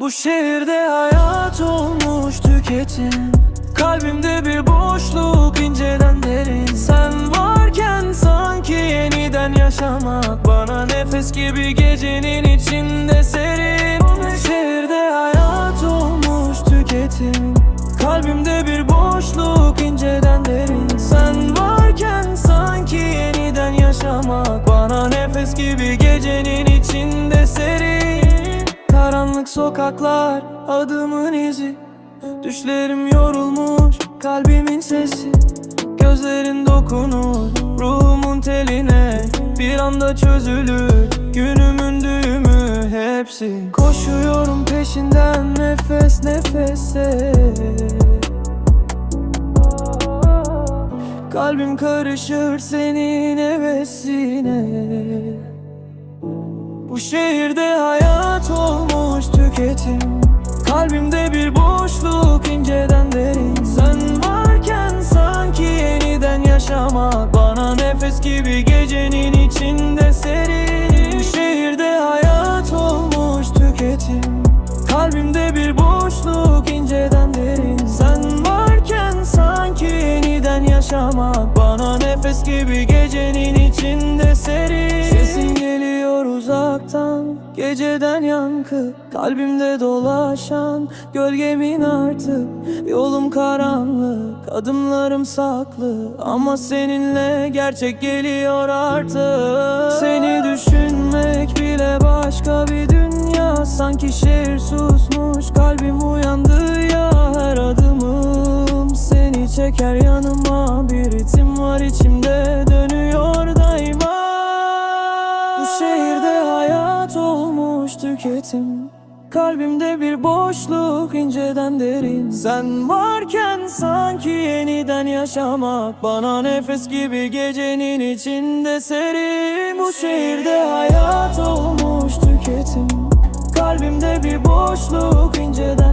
Bu şehirde hayat olmuş tüketim. Kalbimde bir boşluk inceden derin. Sen varken sanki yeniden yaşamak Bana nefes gibi gecenin içinde serin. Bu şehirde hayat olmuş tüketim. Kalbimde bir boşluk inceden derin. Sen varken sanki yeniden yaşamak Bana nefes gibi gecenin içinde serin Karanlık sokaklar adımın izi. Düşlerim yorulmuş kalbimin sesi. Gözlerin dokunur ruhumun teline. Bir anda çözülür günümün düğümü hepsi. Koşuyorum peşinden nefes nefese. Kalbim karışır senin hevesine. Bu şehirde hayat olmuş tüketim Kalbimde bir boşluk inceden derin. Sen varken sanki yeniden yaşamak Bana nefes gibi gecenin içinde serin. Şehirde hayat olmuş tüketim. Kalbimde bir boşluk inceden derin. Sen varken sanki yeniden yaşamak Bana nefes gibi gecenin içinde serin Geceden yankı Kalbimde dolaşan Gölgemin artık Yolum karanlık Adımlarım saklı Ama seninle gerçek geliyor artık. Seni düşünmek bile başka bir dünya. Sanki şehir susmuş Kalbim uyandı ya her adımım. Seni çeker yanıma Kalbimde bir boşluk inceden derin. Sen varken sanki yeniden yaşamak Bana nefes gibi gecenin içinde serin. Bu şehirde hayat olmuş tüketim. Kalbimde bir boşluk inceden